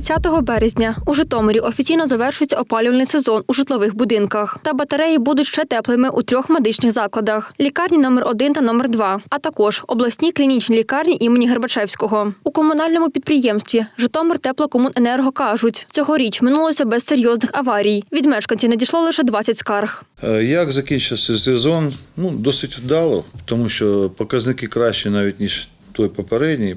30 березня у Житомирі офіційно завершується опалювальний сезон у житлових будинках. Та батареї будуть ще теплими у трьох медичних закладах: лікарні номер 1 та номер 2 а також обласній клінічній лікарні імені Гербачевського. У комунальному підприємстві Житомир теплокомуненерго кажуть, цьогоріч минулося без серйозних аварій. Від мешканців надійшло лише 20 скарг. Е, Як закінчився сезон? Ну, досить вдало, тому що показники кращі навіть, ніж той попередній,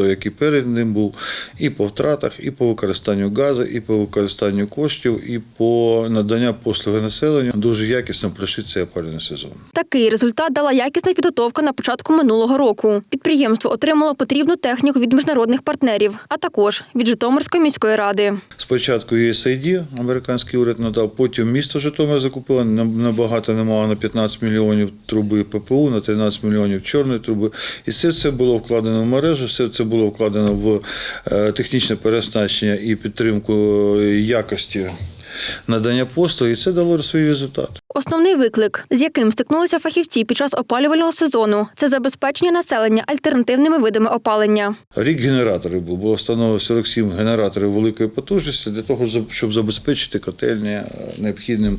той, який перед ним був, і по втратах, і по використанню газу, і по використанню коштів, і по наданню послуги населенню. Дуже якісно пройшли цей опалювальний сезон. Такий результат дала якісна підготовка на початку минулого року. Підприємство отримало потрібну техніку від міжнародних партнерів, а також від Житомирської міської ради. Спочатку USAID, американський уряд надав, потім місто Житомир закупило набагато немало на 15 мільйонів труби ППУ, на 13 мільйонів чорної труби. І все це було вкладено в мережу, все це було вкладено в е, технічне переоснащення і підтримку е, якості надання послуг, і це дало свій результат. Основний виклик, з яким стикнулися фахівці під час опалювального сезону, це забезпечення населення альтернативними видами опалення. Рік генераторів був, було встановлено 47 генераторів великої потужності для того, щоб- забезпечити котельні е, необхідним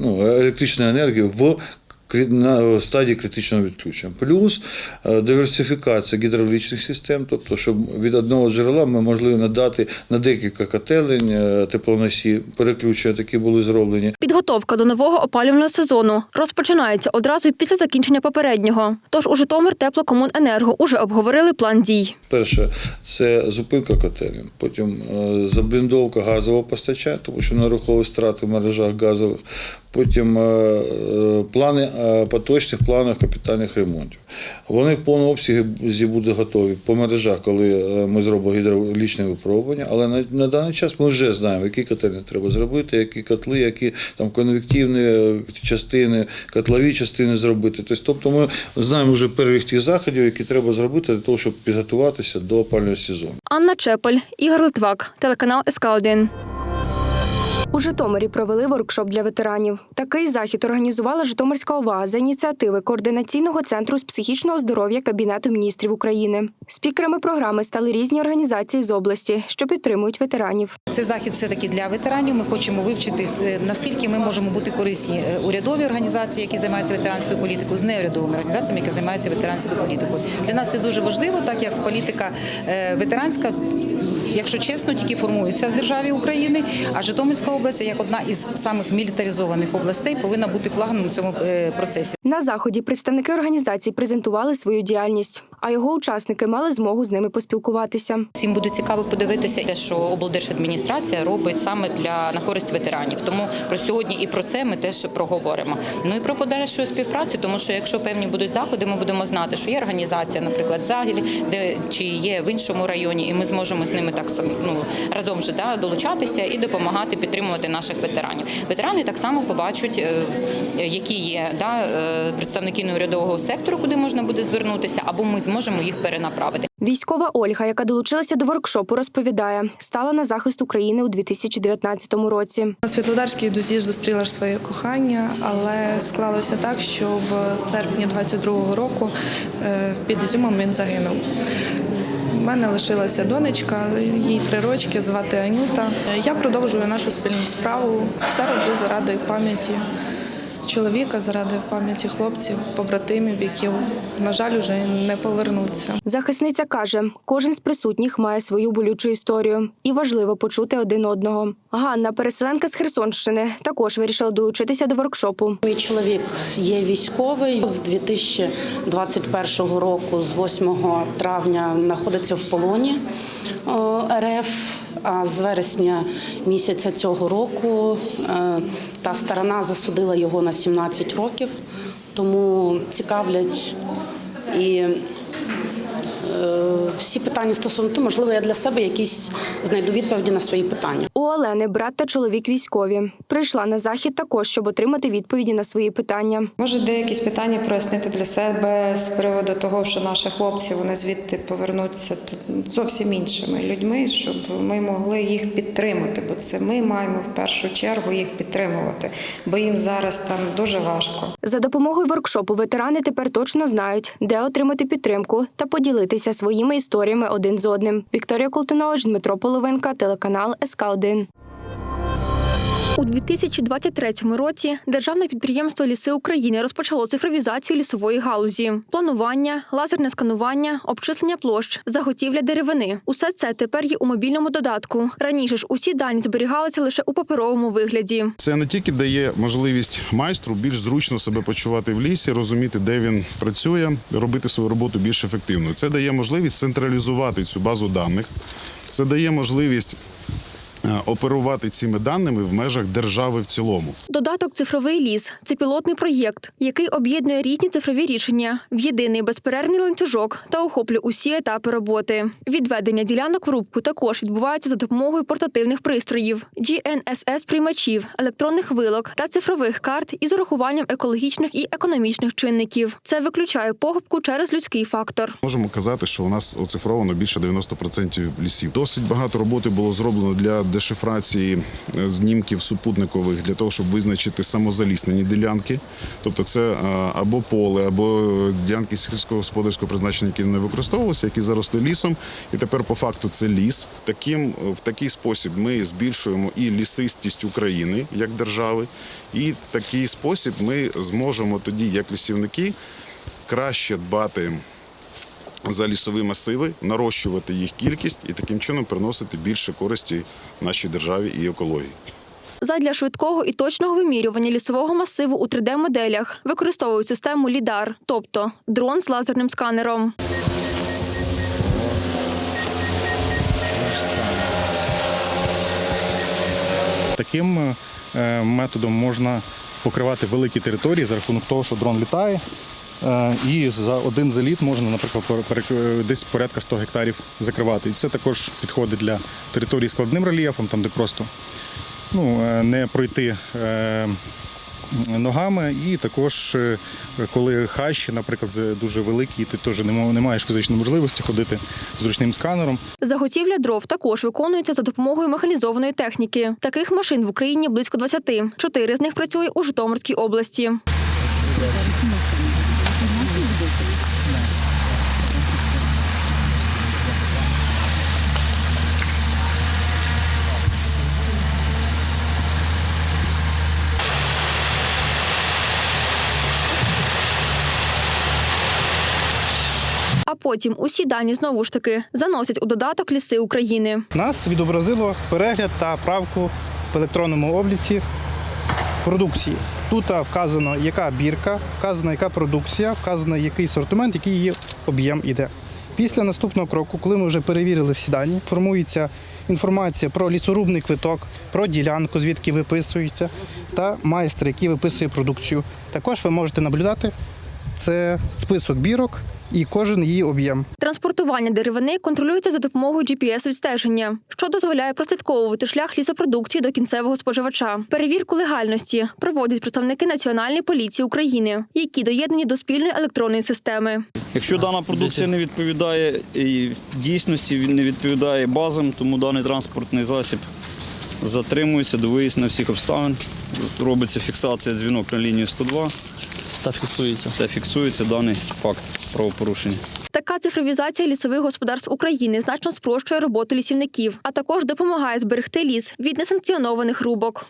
ну, електричною енергією в на стадії критичного відключення. Плюс е, диверсифікація гідравлічних систем, тобто, щоб від одного джерела ми могли надати на декілька котелень е, теплоносі, переключення такі були зроблені. Підготовка до нового опалювального сезону розпочинається одразу після закінчення попереднього. Тож у Житомир теплокомуненерго уже обговорили план дій. Перше, це зупинка котелень, потім е, забліндовка газового постачання, тому що нараховують страти в мережах газових. Потім е, е, плани е, поточних планів капітальних ремонтів. Вони в повному обсязі будуть готові по мережах, коли ми зробимо гідравлічне випробування. Але на, на даний час ми вже знаємо, які котельні треба зробити, які котли, які там конвективні частини, котлові частини зробити. Тобто, тобто ми знаємо вже перелік тих заходів, які треба зробити для того, щоб підготуватися до опального сезону. Анна Чепель, Ігор Литвак, телеканал СК 1 У Житомирі провели воркшоп для ветеранів. Такий захід організувала Житомирська ОВА за ініціативи Координаційного центру з психічного здоров'я Кабінету міністрів України. Спікерами програми стали різні організації з області, що підтримують ветеранів. Це захід все таки для ветеранів. Ми хочемо вивчити е, наскільки ми можемо бути корисні е, урядові організації, які займаються ветеранською політикою, з неурядовими організаціями, які займаються ветеранською політикою. Для нас це дуже важливо, так як політика е, ветеранська. Якщо чесно, тільки формується в державі України, а Житомирська область як одна із самих мілітаризованих областей повинна бути флагманом у цьому е, процесі. На заході представники організацій презентували свою діяльність, а його учасники мали змогу з ними поспілкуватися. Всім буде цікаво подивитися, те, що облдержадміністрація робить саме для на користь ветеранів. Тому про сьогодні і про це ми теж проговоримо. Ну і про подальшу співпрацю, тому що якщо певні будуть заходи, ми будемо знати, що є організація, наприклад, в Загілі, де чи є в іншому районі, і ми зможемо з ними так ну, разом же да, долучатися і допомагати підтримувати наших ветеранів. Ветерани так само побачать, е, які є да, е, представники неурядового сектору, куди можна буде звернутися, або ми зможемо їх перенаправити. Військова Ольга, яка долучилася до воркшопу, розповідає, стала на захист України у 2019 році. На Світлодарській дузі зустріла ж своє кохання, але склалося так, що в серпні 22-го року е, під Ізюмом він загинув. З мене лишилася донечка, їй три рочки, звати Анюта. Я продовжую нашу спільну справу. Все роблю заради пам'яті чоловіка, заради пам'яті хлопців, побратимів, які, на жаль, уже не повернуться. Захисниця каже, кожен з присутніх має свою болючу історію, і важливо почути один одного. Ганна, переселенка з Херсонщини, також вирішила долучитися до воркшопу. Мій чоловік є військовий з 2021 року, з 8 травня, знаходиться в полоні РФ. А з вересня місяця цього року е, та сторона засудила його на 17 років, тому цікавлять і е, всі питання стосовно того, можливо, я для себе якісь знайду відповіді на свої питання. Олени брат та чоловік військові. Прийшла на захід також, щоб отримати відповіді на свої питання. Може, деякісь питання прояснити для себе з приводу того, що наші хлопці вони звідти повернуться зовсім іншими людьми, щоб ми могли їх підтримати. Бо це ми маємо в першу чергу їх підтримувати, бо їм зараз там дуже важко. За допомогою воркшопу ветерани тепер точно знають, де отримати підтримку та поділитися своїми історіями один з одним. Вікторія Колтунович, Дмитро Половинка, телеканал СК 1 У 2023 році державне підприємство Ліси України розпочало цифровізацію лісової галузі: планування, лазерне сканування, обчислення площ, заготівля деревини. Усе це тепер є у мобільному додатку. Раніше ж усі дані зберігалися лише у паперовому вигляді. Це не тільки дає можливість майстру більш зручно себе почувати в лісі, розуміти, де він працює, робити свою роботу більш ефективною. Це дає можливість централізувати цю базу даних. Це дає можливість оперувати цими даними в межах держави в цілому. Додаток Цифровий ліс це пілотний проєкт, який об'єднує різні цифрові рішення в єдиний безперервний ланцюжок та охоплює усі етапи роботи. Відведення ділянок в рубку також відбувається за допомогою портативних пристроїв, GNSS приймачів, електронних вилок та цифрових карт із урахуванням екологічних і економічних чинників. Це виключає погубку через людський фактор. Можемо казати, що у нас оцифровано більше 90% лісів. Досить багато роботи було зроблено для дешифрації е, знімків супутникових для того, щоб визначити самозаліснені ділянки. Тобто, це е, або поле, або ділянки сільськогосподарського призначення, які не використовувалися, які заросли лісом. І тепер по факту це ліс. Таким в такий спосіб ми збільшуємо і лісистість України як держави, і в такий спосіб ми зможемо тоді, як лісівники, краще дбати за лісові масиви, нарощувати їх кількість і таким чином приносити більше користі нашій державі і екології. Задля швидкого і точного вимірювання лісового масиву у 3D-моделях використовують систему LIDAR, тобто дрон з лазерним сканером. Таким е, методом можна покривати великі території за рахунок того, що дрон літає. Е, І за один заліт можна, наприклад, пере- десь порядка 100 гектарів закривати. І це також підходить для територій з складним рельєфом, там де просто ну, е, не пройти е, ногами. І також, е, коли хащі, наприклад, дуже великі, ти теж не маєш фізичної можливості ходити з ручним сканером. Заготівля дров також виконується за допомогою механізованої техніки. Таких машин в Україні близько 20. Чотири з них працює у Житомирській області. Потім усі дані знову ж таки заносять у додаток ліси України. Нас відобразило перегляд та правку в електронному обліці продукції. Тут вказано, яка бірка, вказано, яка продукція, вказано, який сортимент, який її об'єм іде. Після наступного кроку, коли ми вже перевірили всі дані, формується інформація про лісорубний квиток, про ділянку, звідки виписується, та майстер, який виписує продукцію. Також ви можете наблюдати це список бірок і кожен її об'єм. Транспортування деревини контролюється за допомогою GPS-відстеження, що дозволяє прослідковувати шлях лісопродукції до кінцевого споживача. Перевірку легальності проводять представники Національної поліції України, які доєднані до спільної електронної системи. Якщо дана продукція не відповідає і дійсності, він не відповідає базам, тому даний транспортний засіб затримується до вияснення всіх обставин. Робиться фіксація дзвінок на лінію 102 Та фіксується. та фіксується даний факт правопорушення. Така цифровізація лісових господарств України значно спрощує роботу лісівників, а також допомагає зберегти ліс від несанкціонованих рубок.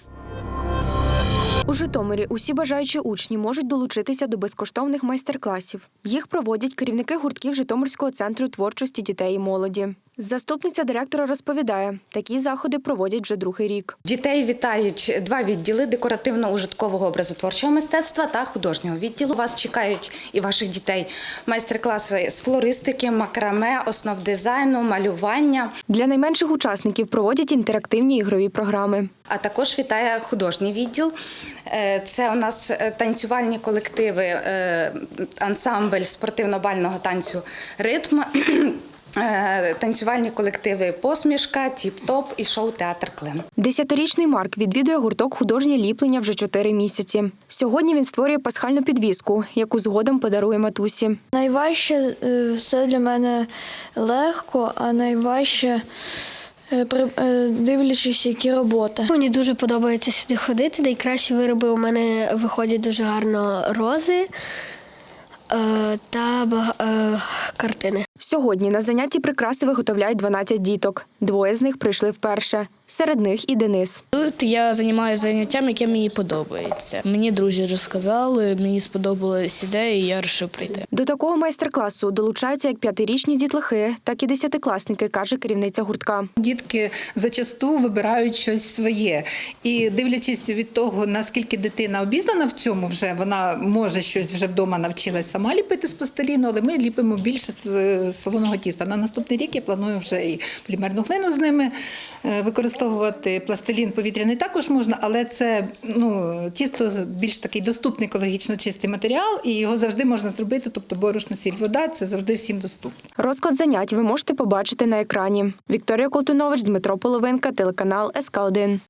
У Житомирі усі бажаючі учні можуть долучитися до безкоштовних майстер-класів. Їх проводять керівники гуртків Житомирського центру творчості дітей і молоді. Заступниця директора розповідає, такі заходи проводять вже другий рік. Дітей вітають два відділи декоративно-ужиткового образотворчого мистецтва та художнього відділу. Вас чекають і ваших дітей майстер-класи з флористики, макраме, основ дизайну, малювання. Для найменших учасників проводять інтерактивні ігрові програми. А також вітає художній відділ. Е, Це у нас е, танцювальні колективи, е, ансамбль спортивно-бального танцю ритм. Е, танцювальні колективи Посмішка, Тіп-Топ і шоу-театр Клин. Десятирічний Марк відвідує гурток художнє ліплення вже чотири місяці. Сьогодні він створює пасхальну підвіску, яку згодом подарує матусі. Найважче е, все для мене легко, а найважче е, дивлячись, які роботи. Мені дуже подобається сюди ходити. Найкращі вироби у мене виходять дуже гарно рози та е, картини. Сьогодні на занятті прикраси виготовляють 12 діток. Двоє з них прийшли вперше. Серед них і Денис. Тут я займаюся заняттям, яке мені подобається. Мені друзі розказали, мені сподобалась ідея, і я вирішив прийти. До такого майстер-класу долучаються як п'ятирічні дітлахи, так і десятикласники, каже керівниця гуртка. Дітки зачасту вибирають щось своє. І дивлячись від того, наскільки дитина обізнана в цьому, вже вона може щось вже вдома навчилась сама ліпити з пластиліну, але ми ліпимо більше з е, солоного тіста. На наступний рік я планую вже і полімерну глину з ними е, використовувати. Пластилін повітряний також можна, але це ну, тісто більш такий доступний екологічно чистий матеріал, і його завжди можна зробити. Тобто борошно, сіль, вода це завжди всім доступно. Розклад занять ви можете побачити на екрані. Вікторія Колтунович, Дмитро Половинка, телеканал СК 1